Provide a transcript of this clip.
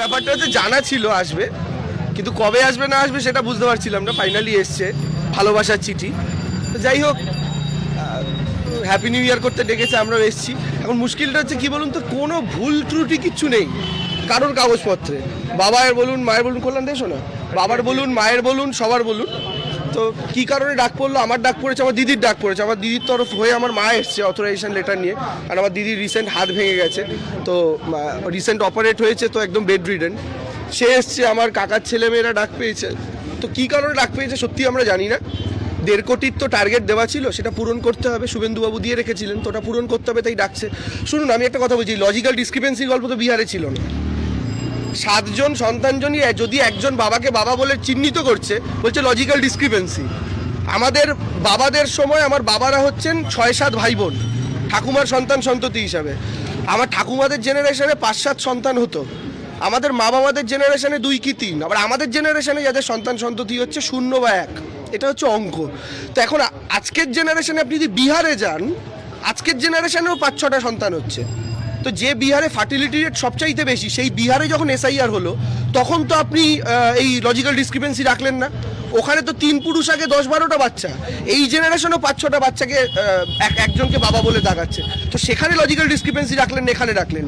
ব্যাপারটা হচ্ছে জানা ছিল আসবে, কিন্তু কবে আসবে না আসবে সেটা বুঝতে পারছিলাম না ফাইনালি এসছে, ভালোবাসার চিঠি। যাই হোক হ্যাপি নিউ ইয়ার করতে ডেকেছে, আমরাও এসেছি। এখন মুশকিলটা হচ্ছে কি বলুন তো, কোনো ভুল ত্রুটি কিচ্ছু নেই, কারোর কাগজপত্রে। বাবার বলুন, মায়ের বলুন, কল্যাণ দেশো না বাবার বলুন, মায়ের বলুন, সবার বলুন। তো কি কারণে ডাক পড়ল? আমার ডাক পড়েছে, আমার দিদির ডাক পড়েছে। আমার দিদির তরফ হয়ে আমার মা এসছে অথরাইজেশন লেটার নিয়ে। আর আমার দিদির রিসেন্ট হাত ভেঙে গেছে। তো রিসেন্ট অপারেট হয়েছে, তো একদম বেড রিডেন সে এসছে, আমার কাকার ছেলেমেয়েরা ডাক পেয়েছে। তো কি কারণে ডাক পেয়েছে সত্যি আমরা জানি না। দেড় কোটির তো টার্গেট দেওয়া ছিল, সেটা পূরণ করতে হবে। শুভেন্দুবাবু দিয়ে রেখেছিলেন, তো ওটা পূরণ করতে হবে, তাই ডাকছে। শুনুন, আমি একটা কথা বলছি লজিক্যাল ডিসক্রিপেন্সির গল্প তো বিহারে ছিল না। সাতজন সন্তানজনই যদি একজন বাবাকে বাবা বলে চিহ্নিত করছে, বলছে লজিক্যাল ডিসক্রিপেন্সি আমাদের বাবাদের সময় আমার বাবারা হচ্ছেন ছয় সাত ভাই বোন ঠাকুমার সন্তান সন্ততি হিসাবে। আমার ঠাকুমাদের জেনারেশনে পাঁচ সাত সন্তান হতো। আমাদের মা বাবাদের জেনারেশনে দুই কি তিন। আবার আমাদের জেনারেশনে যাদের সন্তান সন্ততি হচ্ছে শূন্য বা এক। এটা হচ্ছে অঙ্ক। তো এখন আজকের জেনারেশনে আপনি যদি বিহারে যান, আজকের জেনারেশনেও পাঁচ ছটা সন্তান হচ্ছে। তো যে বিহারে ফার্টিলিটি রেট সবচাইতে বেশি, সেই বিহারে যখন এসআইআর হলো, তখন তো আপনি এই লজিক্যাল ডিসক্রিপেন্সি রাখলেন না। ওখানে তো তিন পুরুষ আগে দশ বারোটা বাচ্চা, এই জেনারেশনও পাঁচ ছটা বাচ্চাকে এক, একজনকে বাবা বলে দাগাচ্ছে। তো সেখানে লজিক্যাল ডিসক্রিপেন্সি রাখলেন এখানে রাখলেন।